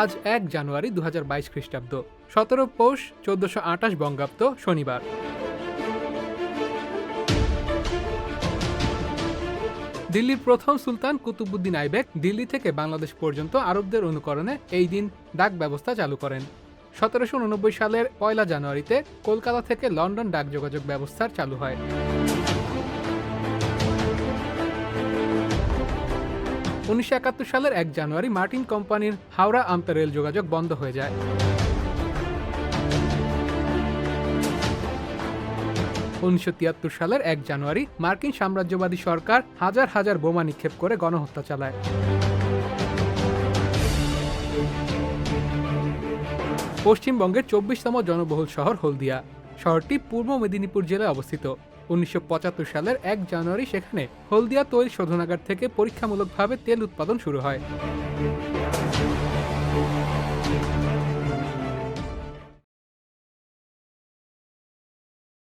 আজ এক জানুয়ারি দু হাজার বাইশ খ্রিস্টাব্দ। সতেরো পৌষ চোদ্দশো আঠাশ বঙ্গাব্দ শনিবার। দিল্লির প্রথম সুলতান কুতুবুদ্দিন আইবেক দিল্লি থেকে বাংলাদেশ পর্যন্ত আরবদের অনুকরণে এই দিন ডাক ব্যবস্থা চালু করেন। সতেরোশো উননব্বই সালের পয়লা জানুয়ারিতে কলকাতা থেকে লন্ডন ডাক যোগাযোগ ব্যবস্থার চালু হয়। উনিশশো একাত্তর সালের এক জানুয়ারি মার্টিন কোম্পানির হাওড়া আমতা রেল যোগাযোগ বন্ধ হয়ে যায়। উনিশশো তিয়াত্তর সালের এক জানুয়ারি মার্কিন সাম্রাজ্যবাদী সরকার হাজার হাজার বোমা নিক্ষেপ করে গণহত্যা চালায়। পশ্চিমবঙ্গের চব্বিশতম জনবহুল শহর হলদিয়া। শহরটি পূর্ব মেদিনীপুর জেলায় অবস্থিত। উনিশশো পঁচাত্তর সালের এক জানুয়ারি সেখানে হলদিয়া তৈল শোধনাগার থেকে পরীক্ষামূলকভাবে তেল উৎপাদন শুরু হয়।